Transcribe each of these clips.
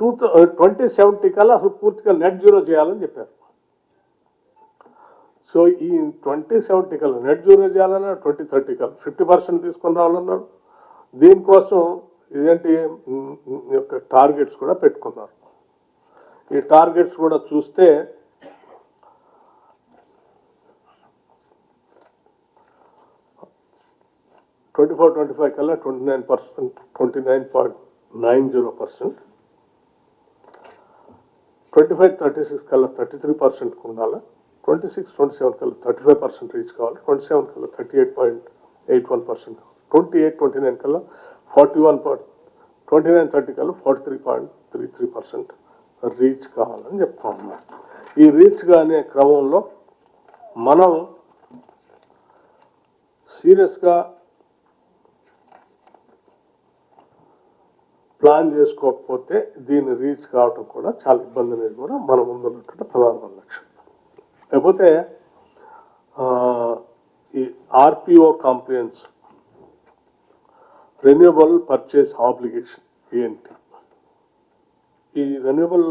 Two twenty seventy కల్లా అసలు పూర్తిగా నెట్ జీరో చేయాలని చెప్పారు. సో ఈ ట్వంటీ సెవెంటీ కల్లా నెట్ జీరో చేయాలన్నా ట్వంటీ థర్టీ కల్లా ఫిఫ్టీ పర్సెంట్ తీసుకొని రావాలన్నారు. దీనికోసం ఇదేంటి యొక్క టార్గెట్స్ కూడా పెట్టుకున్నారు. ఈ టార్గెట్స్ కూడా చూస్తే ట్వంటీ ఫోర్ ట్వంటీ ఫైవ్ కల్లా twenty nine percent twenty nine point nine zero percent twenty five thirty six కల్లా థర్టీ త్రీ పర్సెంట్ ఉండాలి ట్వంటీ సిక్స్ ట్వంటీ సెవెన్ కల్లా థర్టీ ఫైవ్ పర్సెంట్ రీచ్ కావాలి. ట్వంటీ సెవెన్ కల్లా thirty eight point eight one percent twenty eight twenty nine కల్లా forty one point twenty nine thirty కల్లా forty three point three three percent reach కావాలని చెప్తా ఉన్నాం. ఈ reach అనే క్రమంలో మనం సీరియస్గా ప్లాన్ చేసుకోకపోతే దీన్ని రీచ్ కావటం కూడా చాలా ఇబ్బంది అనేది కూడా మన ముందున్నటువంటి ప్రధానమైన లక్ష్యం. లేకపోతే ఈ RPO compliance renewable purchase obligation ఏంటి ఈ రెన్యూబుల్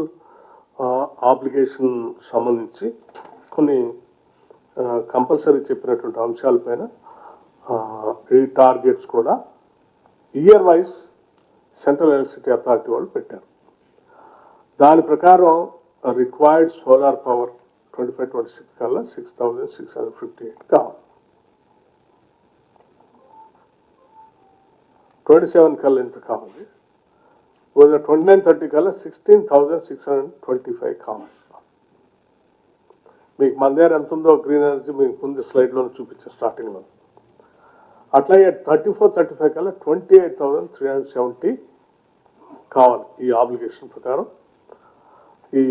ఆబ్లిగేషన్ సంబంధించి కొన్ని కంపల్సరీ చెప్పినటువంటి అంశాలపైన ఈ టార్గెట్స్ కూడా year wise central electricity authority వాళ్ళు పెట్టారు. దాని ప్రకారం required solar power twenty five twenty six కల్లా six thousand six hundred fifty eight కావాలి. ట్వంటీ సెవెన్ కల్లా ఎంత కావాలి. ట్వంటీ నైన్ థర్టీ కల్లా sixteen thousand six hundred twenty five కావాలి. మీకు మన దగ్గర ఎంత ఉందో గ్రీన్ ఎనర్జీ మీకు ముందు స్లైడ్లో చూపించే స్టార్టింగ్లో అట్లాగే థర్టీ ఫోర్ థర్టీ ఫైవ్ కల్లా twenty eight thousand three hundred seventy కావాలి ఈ ఆబ్లిగేషన్ ప్రకారం. ఈ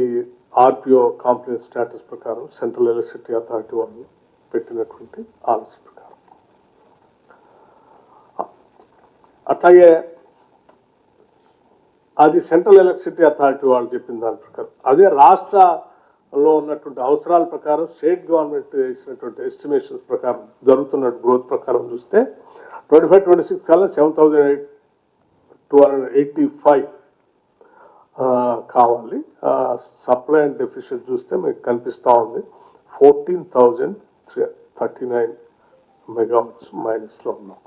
ఆర్పిఓ కాంప్లైన్స్ స్టేటస్ ప్రకారం సెంట్రల్ ఎలక్ట్రిసిటీ అథారిటీ వాళ్ళు పెట్టినటువంటి ఆలోచన ప్రకారం. అట్లాగే అది సెంట్రల్ ఎలక్ట్రిసిటీ అథారిటీ వాళ్ళు చెప్పిన దాని ప్రకారం. అదే రాష్ట్ర లో ఉన్నటువంటి అవసరాల ప్రకారం స్టేట్ గవర్నమెంట్ వేసినటువంటి ఎస్టిమేషన్స్ ప్రకారం జరుగుతున్న గ్రోత్ ప్రకారం చూస్తే ట్వంటీ ఫైవ్ ట్వంటీ సిక్స్ కల్లా seven thousand eight two hundred eighty five కావాలి సప్లై అండ్ డెఫిషియట్ చూస్తే మీకు కనిపిస్తూ ఉంది. Fourteen thousand three thirty nine megawatts మైనస్లో ఉన్నాం.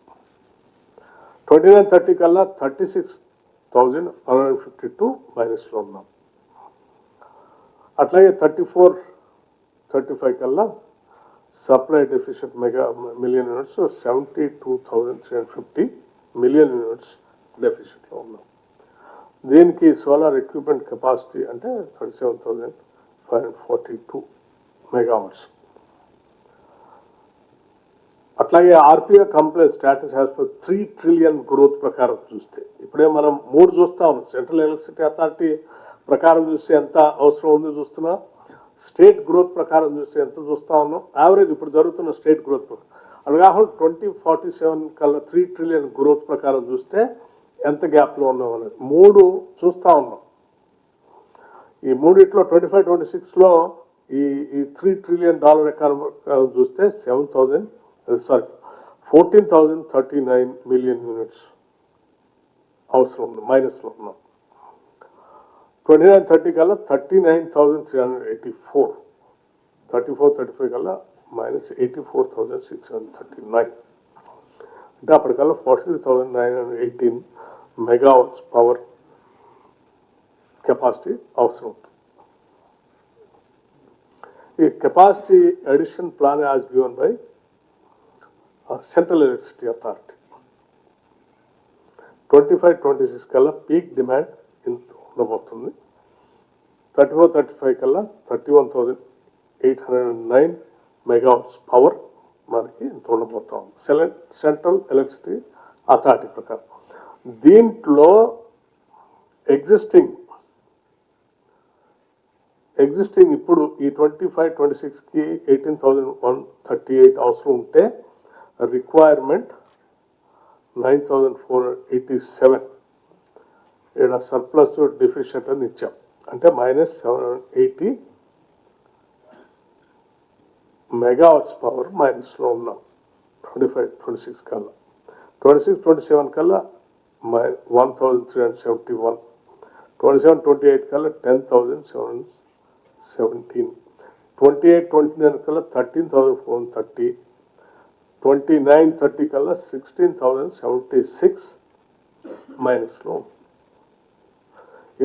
ట్వంటీ నైన్ థర్టీ కల్లా thirty six thousand one hundred fifty two మైనస్లో ఉన్నాం. అట్లాగే థర్టీ ఫోర్ థర్టీ ఫైవ్ కల్లా supply deficit mega million units seventy two thousand three hundred fifty million units డెఫిషిట్లో ఉన్నాం. దీనికి solar equipment capacity అంటే thirty seven thousand five hundred forty two megawatts. అట్లాగే RPI complaint status as per three trillion growth ప్రకారం చూస్తే ఇప్పుడే మనం మూడు చూస్తా ఉన్నాం సెంట్రల్ ఎలక్ట్రిసిటీ అథారిటీ ప్రకారం చూస్తే ఎంత అవసరం ఉందో చూస్తున్నా. స్టేట్ గ్రోత్ ప్రకారం చూస్తే ఎంత చూస్తా ఉన్నాం. యావరేజ్ ఇప్పుడు జరుగుతున్న స్టేట్ గ్రోత్ అది కాకుండా ట్వంటీ ఫార్టీ సెవెన్ కల్లా త్రీ ట్రిలియన్ గ్రోత్ ప్రకారం చూస్తే ఎంత గ్యాప్లో ఉన్నాం అనేది. మూడు చూస్తా ఉన్నాం. ఈ మూడిట్లో ట్వంటీ ఫైవ్ ట్వంటీ సిక్స్లో ఈ ఈ త్రీ ట్రిలియన్ డాలర్ ఎకానమీ చూస్తే seven thousand sorry fourteen thousand thirty nine million units అవసరం ఉంది మైనస్లో ఉన్నాం. ట్వంటీ నైన్ థర్టీ కల్లా thirty nine thousand three hundred eighty four thirty four thirty five కల్లా minus eighty four thousand six hundred thirty nine అంటే అప్పటికల్లా forty three thousand nine hundred eighteen megawatts power capacity అవసరం. ఉంటుంది ఈ capacity addition plan as given by central electricity authority twenty five twenty six కల్లా peak demand ఇంత వస్తుంది. Thirty four thirty five కల్లా thirty one thousand eight hundred nine megawatts power మనకి ఇంత ఉండబోతాం central electricity authority ప్రకారం. దీంట్లో ఎగ్జిస్టింగ్ ఎగ్జిస్టింగ్ ఇప్పుడు ఈ ట్వంటీ ఫైవ్ ట్వంటీ సిక్స్కి eighteen thousand one thirty eight అవసరం ఉంటే requirement nine thousand four eighty seven. ఇక్కడ సర్ప్లస్ డెఫిషియట్ అని ఇచ్చాం. అంటే minus seven eighty megawatts power మైనస్లో ఉన్నాం ట్వంటీ ఫైవ్ ట్వంటీ సిక్స్ కల్లా. ట్వంటీ సిక్స్ ట్వంటీ సెవెన్ కల్లా my one thousand three hundred seventy one twenty seven twenty eight కల్లా ten thousand seven seventeen twenty eight twenty nine కల్లా thirteen thousand four thirty twenty nine thirty కల్లా sixteen thousand seventy six మైనస్లో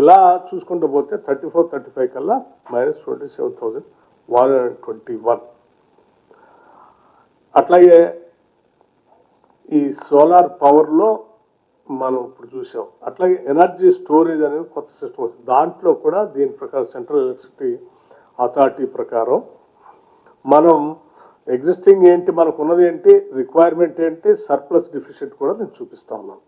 ఇలా చూసుకుంటూ పోతే thirty four thirty five కల్లా minus twenty seven thousand one hundred twenty one. అట్లాగే ఈ solar పవర్లో మనం ఇప్పుడు చూసాం. అట్లాగే ఎనర్జీ స్టోరేజ్ అనేది కొత్త సిస్టమ్ వస్తుంది. దాంట్లో కూడా దీని ప్రకారం సెంట్రల్ ఎలక్ట్రిసిటీ అథారిటీ ప్రకారం మనం ఎగ్జిస్టింగ్ ఏంటి మనకు ఉన్నది ఏంటి రిక్వైర్మెంట్ ఏంటి సర్ప్లస్ డిఫిషియెంట్ కూడా నేను చూపిస్తా ఉన్నాను.